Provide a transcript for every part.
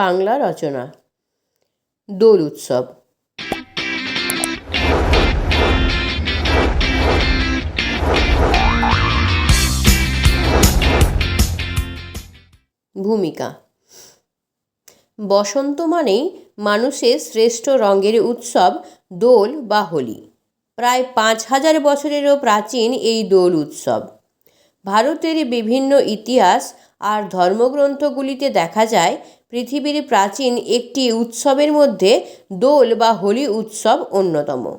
বাংলা রচনা, দোল উৎসব। ভূমিকা, বসন্ত মানেই মানুষের শ্রেষ্ঠ রঙের উৎসব দোল বা হোলি। প্রায় পাঁচ হাজার বছরেরও প্রাচীন এই দোল উৎসব। ভারতের বিভিন্ন ইতিহাস আর ধর্মগ্রন্থগুলিতে দেখা যায় পৃথিবীর প্রাচীন একটি উৎসবের মধ্যে দোল বা হোলি উৎসব অন্যতম।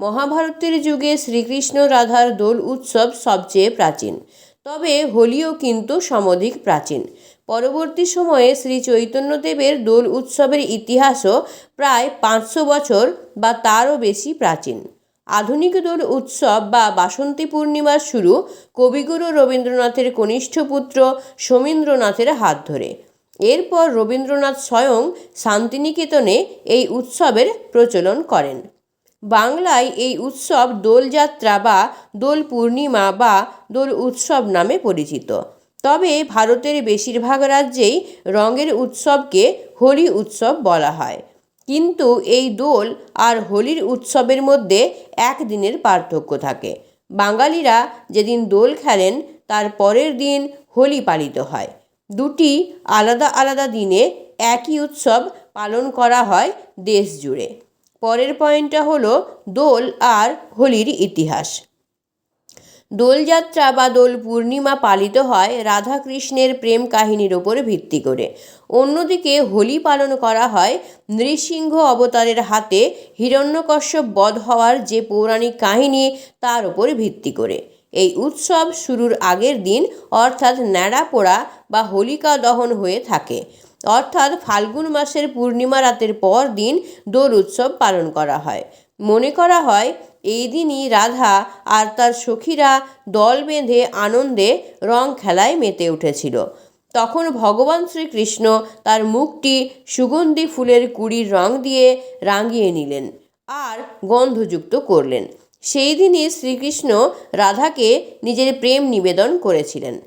মহাভারতের যুগে শ্রীকৃষ্ণ রাধার দোল উৎসব সবচেয়ে প্রাচীন। তবে হোলিও কিন্তু সমধিক প্রাচীন। পরবর্তী সময়ে শ্রী চৈতন্যদেবের দোল উৎসবের ইতিহাসও প্রায় পাঁচশো বছর বা তারও বেশি প্রাচীন। আধুনিক দোল উৎসব বা বাসন্তী পূর্ণিমার শুরু কবিগুরু রবীন্দ্রনাথের কনিষ্ঠ পুত্র সমীন্দ্রনাথের হাত ধরে। এরপর রবীন্দ্রনাথ স্বয়ং শান্তিনিকেতনে এই উৎসবের প্রচলন করেন। বাংলায় এই উৎসব দোলযাত্রা বা দোল পূর্ণিমা বা দোল উৎসব নামে পরিচিত। তবে ভারতের বেশিরভাগ রাজ্যেই রঙের উৎসবকে হোলি উৎসব বলা হয়। কিন্তু এই দোল আর হোলির উৎসবের মধ্যে একদিনের পার্থক্য থাকে। বাঙালিরা যেদিন দোল খেলেন, তার পরের দিন হোলি পালিত হয়। দুটি আলাদা আলাদা দিনে একই উৎসব পালন করা হয় দেশ জুড়ে। পরের পয়েন্টটা হলো দোল আর হোলির ইতিহাস। দোলযাত্রা বা দোল পূর্ণিমা পালিত হয় রাধাকৃষ্ণের প্রেম কাহিনীর ওপর ভিত্তি করে। অন্যদিকে হোলি পালন করা হয় নৃসিংহ অবতারের হাতে, হিরণ্যকশ্যপ বধ হওয়ার যে পৌরাণিক কাহিনী তার ওপর ভিত্তি করে। এই উৎসব শুরুর আগের দিন অর্থাৎ ন্যাড়া পোড়া বা হোলিকা দহন হয়ে থাকে। অর্থাৎ ফাল্গুন মাসের পূর্ণিমা রাতের পর দিন দোল উৎসব পালন করা হয়। মনে করা হয়, এই দিনই রাধা আর তার সখীরা দল বেঁধে আনন্দে রং খেলায় মেতে উঠেছিল। তখন ভগবান শ্রীকৃষ্ণ তার মুখটি সুগন্ধি ফুলের কুড়ির রং দিয়ে রাঙিয়ে নিলেন আর গন্ধযুক্ত করলেন। সেই দিনই শ্রীকৃষ্ণ রাধাকে নিজের প্রেম নিবেদন করেছিলেন।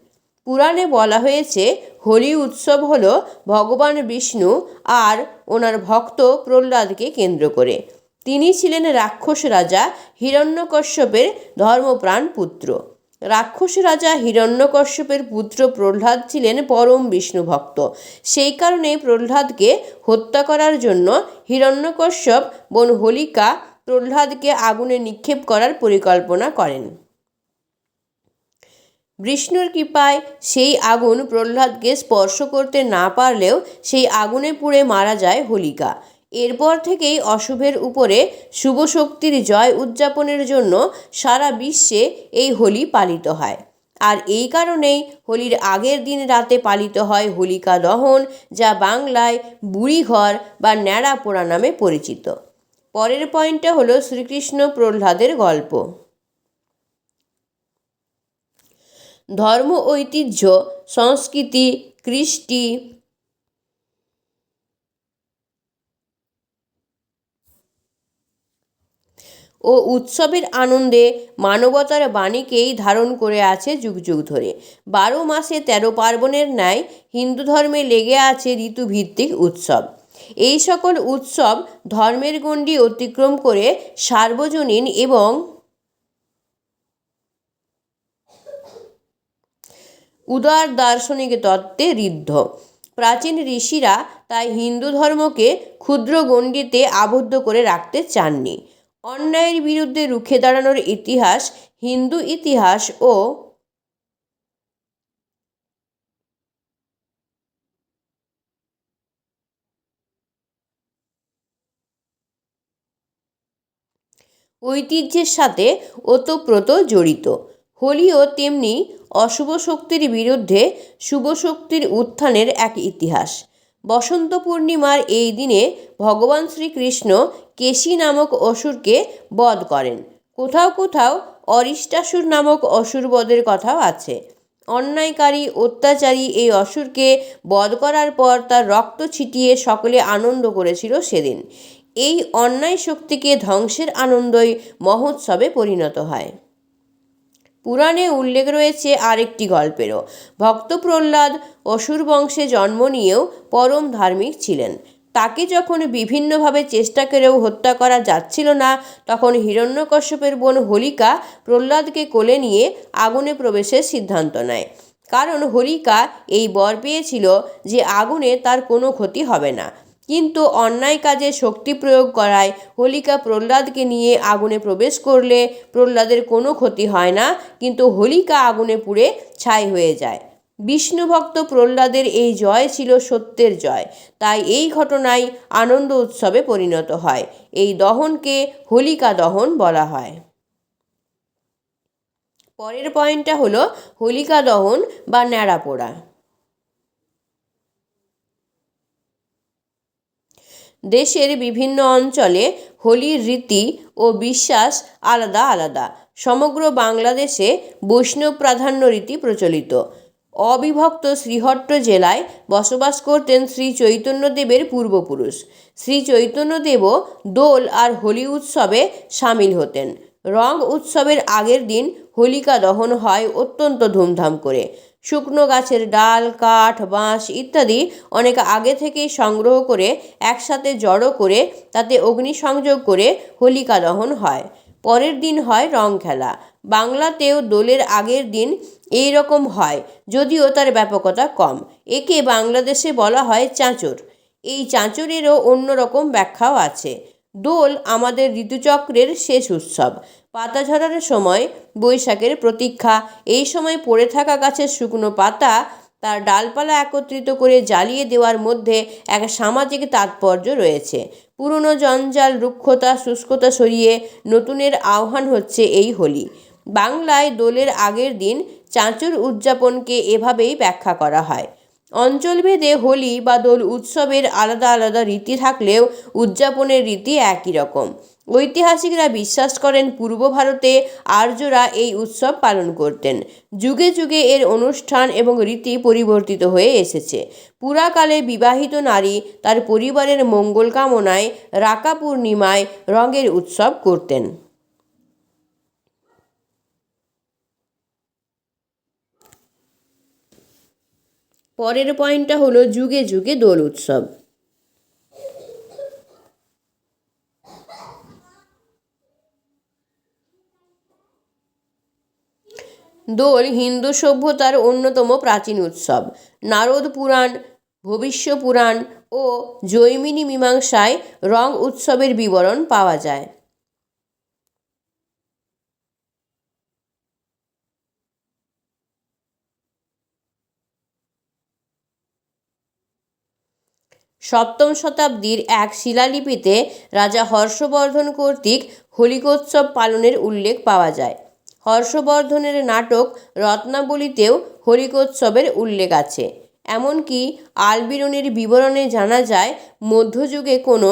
পুরাণে বলা হয়েছে, হোলি উৎসব হল ভগবান বিষ্ণু আর ওনার ভক্ত প্রহ্লাদকে কেন্দ্র করে। তিনি ছিলেন রাক্ষস রাজা হিরণ্যকশ্যপের ধর্মপ্রাণ পুত্র। রাক্ষস রাজা হিরণ্যকশ্যপের পুত্র প্রহ্লাদ ছিলেন পরম বিষ্ণু ভক্ত। সেই কারণে প্রহ্লাদকে হত্যা করার জন্য হিরণ্যকশ্যপ বোন হোলিকা প্রহ্লাদকে আগুনে নিক্ষেপ করার পরিকল্পনা করেন। বিষ্ণুর কৃপায় সেই আগুন প্রহ্লাদকে স্পর্শ করতে না পারলেও সেই আগুনে পুড়ে মারা যায় হোলিকা। এরপর থেকেই অশুভের উপরে শুভ শক্তির জয় উদযাপনের জন্য সারা বিশ্বে এই হোলি পালিত হয়। আর এই কারণেই হোলির আগের দিন রাতে পালিত হয় হোলিকা দহন, যা বাংলায় বুড়িঘর বা ন্যাড়া পোড়া নামে পরিচিত। পরের পয়েন্টটা হলো শ্রীকৃষ্ণ প্রহ্লাদের গল্প। ধর্ম, ঐতিহ্য, সংস্কৃতি, কৃষ্টি, ও উৎসবের আনন্দে মানবতার বাণীকেই ধারণ করে আছে যুগ যুগ ধরে। বারো মাসে তেরো পার্বণের ন্যায় হিন্দু ধর্মে লেগে আছে ঋতুভিত্তিক উৎসব। এই সকল উৎসব ধর্মের গণ্ডি অতিক্রম করে সার্বজনীন এবং উদার দার্শনিক তত্ত্বে ঋদ্ধ। প্রাচীন ঋষিরা তাই হিন্দু ধর্মকে ক্ষুদ্র গণ্ডিতে আবদ্ধ করে রাখতে চাননি। অন্যায়ের বিরুদ্ধে রুখে দাঁড়ানোর ইতিহাস, হিন্দু ইতিহাস ও ঐতিহ্যের সাথে ওতপ্রোত জড়িত। হোলিও তেমনি অশুভ শক্তির বিরুদ্ধে শুভ শক্তির উত্থানের এক ইতিহাস। বসন্ত পূর্ণিমার এই দিনে ভগবান শ্রীকৃষ্ণ কেশী নামক অসুরকে বধ করেন। কোথাও কোথাও অরিষ্টাসুর নামক অসুর বধের কথাও আছে। অন্যায়কারী, অত্যাচারী এই অসুরকে বধ করার পর তার রক্ত ছিটিয়ে সকলে আনন্দ করেছিল সেদিন। এই অন্যায় শক্তিকে ধ্বংসের আনন্দই মহোৎসবে পরিণত হয়। পুরাণে উল্লেখ রয়েছে আরেকটি গল্পেরও। ভক্ত প্রহ্লাদ অসুর বংশে জন্ম নিয়েও পরম ধার্মিক ছিলেন। তাকে যখন বিভিন্নভাবে চেষ্টা করেও হত্যা করা যাচ্ছিল না, তখন হিরণ্যকশ্যপের বোন হোলিকা প্রহ্লাদকে কোলে নিয়ে আগুনে প্রবেশের সিদ্ধান্ত নেয়। কারণ হোলিকা এই বর পেয়েছিল যে আগুনে তার কোনো ক্ষতি হবে না। কিন্তু অন্যায় কাজে শক্তি প্রয়োগ করায় হোলিকা প্রহ্লাদকে নিয়ে আগুনে প্রবেশ করলে প্রহ্লাদের কোনো ক্ষতি হয় না, কিন্তু হোলিকা আগুনে পুড়ে ছাই হয়ে যায়। বিষ্ণুভক্ত প্রহ্লাদের এই জয় ছিল সত্যের জয়, তাই এই ঘটনাই আনন্দ উৎসবে পরিণত হয়। এই দহনকে হোলিকা দহন বলা হয়। পরের পয়েন্টটা হলো হোলিকা দহন বা ন্যাড়া পোড়া দেশের বিভিন্ন অঞ্চলে হোলির রীতি ও বিশ্বাস আলাদা আলাদা। সমগ্র বাংলাদেশে বৈষ্ণব প্রাধান্য রীতি প্রচলিত। অবিভক্ত শ্রীহট্ট জেলায় বসবাস করতেন শ্রী চৈতন্যদেবের পূর্বপুরুষ। শ্রী চৈতন্যদেবও দোল আর হোলি উৎসবে সামিল হতেন। রং উৎসবের আগের দিন হোলিকা দহন হয় অত্যন্ত ধুমধাম করে। শুকনো গাছের ডাল, কাঠ, বাঁশ ইত্যাদি অনেক আগে থেকেই সংগ্রহ করে একসাথে জড়ো করে তাতে অগ্নিসংযোগ করে হোলিকা দহন হয়। পরের দিন হয় রং খেলা। বাংলাতেও দোলের আগের দিন এই রকম হয়, যদিও তার ব্যাপকতা কম। একে বাংলাদেশে বলা হয় চাঁচর। এই চাঁচরেরও অন্যরকম ব্যাখ্যাও আছে। দোল আমাদের ঋতুচক্রের শেষ উৎসব। পাতা ঝরার সময় বৈশাখের প্রতীক্ষা। এই সময় পড়ে থাকা গাছের শুকনো পাতা তার ডালপালা একত্রিত করে জ্বালিয়ে দেওয়ার মধ্যে এক সামাজিক তাৎপর্য রয়েছে। পুরনো জঞ্জাল রুক্ষতা, শুষ্কতা সরিয়ে নতুনের আহ্বান হচ্ছে এই হোলি। বাংলায় দোলের আগের দিন চাঁচুর উদযাপনকে এভাবেই ব্যাখ্যা করা হয়। অঞ্চলভেদে হোলি বা দোল উৎসবের আলাদা আলাদা রীতি থাকলেও উদযাপনের রীতি একই রকম। ঐতিহাসিকরা বিশ্বাস করেন পূর্ব ভারতে আর্যরা এই উৎসব পালন করতেন। যুগে যুগে এর অনুষ্ঠান এবং রীতি পরিবর্তিত হয়ে এসেছে। পুরাকালে বিবাহিত নারী তার পরিবারের মঙ্গল কামনায় রাকা পূর্ণিমায় রঙের উৎসব করতেন। পরের পয়েন্টটা হলো যুগে যুগে দোল উৎসব। দোল হিন্দু সভ্যতার অন্যতম প্রাচীন উৎসব। নারদ পুরাণ, ভবিষ্য পুরাণ ও জৈমিনী মীমাংসায় রং উৎসবের বিবরণ পাওয়া যায়। সপ্তম শতাব্দীর এক শিলালিপিতে রাজা হর্ষবর্ধন কর্তৃক হোলিকোৎসব পালনের উল্লেখ পাওয়া যায়। হর্ষবর্ধনের নাটক রত্নাবলীতেও হোলিকোৎসবের উল্লেখ আছে। এমনকি আলবিরনের বিবরণে জানা যায়, মধ্যযুগে কোনো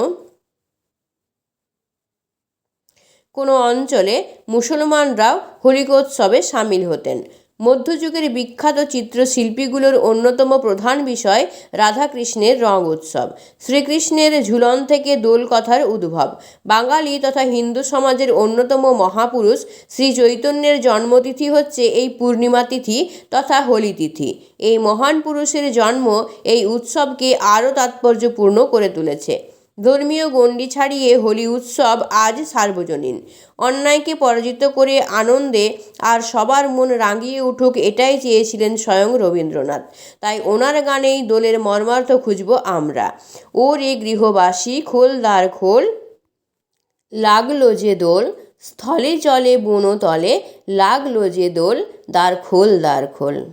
কোনো অঞ্চলে মুসলমানরাও হোলিকোৎসবে সামিল হতেন। মধ্যযুগের বিখ্যাত চিত্রশিল্পীগুলোর অন্যতম প্রধান বিষয় রাধাকৃষ্ণের রং উৎসব। শ্রীকৃষ্ণের ঝুলন থেকে দোল কথার উদ্ভব। বাঙালি তথা হিন্দু সমাজের অন্যতম মহাপুরুষ শ্রী চৈতন্যের জন্মতিথি হচ্ছে এই পূর্ণিমা তিথি তথা হোলি তিথি। এই মহান পুরুষের জন্ম এই উৎসবকে আরও তাৎপর্যপূর্ণ করে তুলেছে। ধর্মীয় গণ্ডি ছাড়িয়ে হোলি উৎসব আজ সার্বজনীন। অন্যায়কে পরাজিত করে আনন্দে আর সবার মন রাঙিয়ে উঠুক এটাই চেয়েছিলেন স্বয়ং রবীন্দ্রনাথ। তাই ওনার গানেই দোলের মর্মার্থ খুঁজব আমরা। ও রে গৃহবাসী, খোল দ্বার খোল। লাগল যে দোল, স্থলে চলে বনতলে। লাগল যে দোল, দ্বার খোল দ্বার খোল।